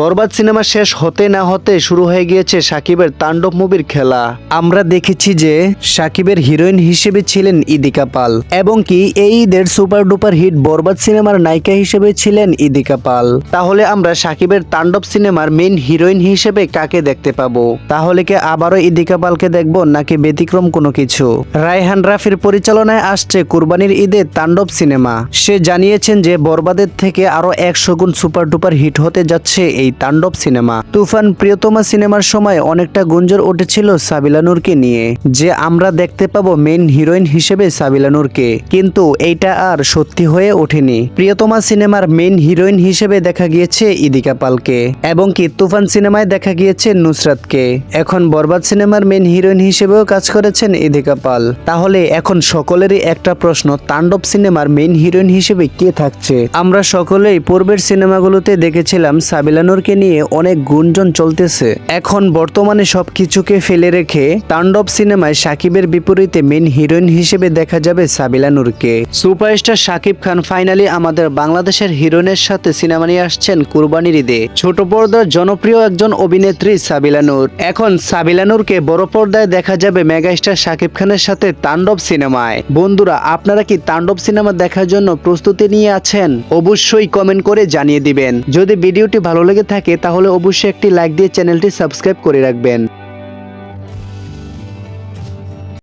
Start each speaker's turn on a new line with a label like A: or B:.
A: বরবাদ cinema শেষ হতে না হতে শুরু হয়ে গিয়েছে সাকিবের তাণ্ডব মুভির খেলা। আমরা দেখেছি যে সাকিবের হিরোইন হিসেবে ছিলেন ইদিকা পাল এবং কি এই ঈদের সুপার ডুপার হিট বরবাদ সিনেমার নায়িকা হিসেবে ছিলেন ইদিকা পাল। তাহলে আমরা সাকিবের তাণ্ডব সিনেমার মেন হিরোইন হিসেবে কাকে দেখতে পাবো? তাহলে কি আবারও ইদিকা পালকে দেখব নাকি ব্যতিক্রম কোনো কিছু? রায়হান রাফির পরিচালনায় আসছে কুরবানির ঈদে তাণ্ডব সিনেমা। সে জানিয়েছেন যে বরবাদের থেকে আরও একশো গুণ সুপার ডুপার হিট হতে যাচ্ছে এই তাণ্ডব সিনেমা। তুফান প্রিয়তমা সিনেমার সময় অনেকটা গুঞ্জন উঠেছিল সাবিলা নূরকে নিয়ে। যে আমরা দেখতে পাবো মেইন হিরোইন হিসেবে সাবিলা নূরকে। কিন্তু এইটা আর সত্যি হয়ে ওঠেনি। প্রিয়তমা সিনেমার মেইন হিরোইন হিসেবে দেখা গিয়েছে ইদিকা পালকে। এবং কি তুফান সিনেমায় দেখা গিয়েছে নুসরাতকে। এখন বরবাদ সিনেমার মেন হিরোইন হিসেবেও কাজ করেছেন ইদিকা পাল। তাহলে এখন সকলেরই একটা প্রশ্ন, তাণ্ডব সিনেমার মেইন হিরোইন হিসেবে কে থাকছে? আমরা সকলেই পূর্বের সিনেমাগুলোতে দেখেছিলাম সাবিলানুরকে নিয়ে অনেক গুঞ্জন চলতেছে। এখন বর্তমানে সবকিছুকে ফেলে রেখে তাণ্ডব সিনেমায় সাকিবের বিপরীতে মেইন হিরোইন হিসেবে দেখা যাবে সাবিলানুরকে সুপারস্টার সাকিব খান ফাইনালি আমাদের বাংলাদেশের হিরোইনের সাথে সিনেমা নিয়ে আসছেন কুরবানির ঈদে। ছোট পর্দার জনপ্রিয় একজন অভিনেত্রী সাবিলানুর এখন সাবিলানুরকে বড় পর্দায় দেখা যাবে মেগাস্টার সাকিব খানের সাথে তাণ্ডব সিনেমায়। বন্ধুরা, আপনারা কি তাণ্ডব সিনেমা দেখার জন্য প্রস্তুতি নিয়ে আছেন? অবশ্যই কমেন্ট করে জানিয়ে দিবেন। যদি ভিডিওটি ভালো লেগে থাকে তাহলে অবশ্যই একটি লাইক দিয়ে চ্যানেলটি সাবস্ক্রাইব করে রাখবেন।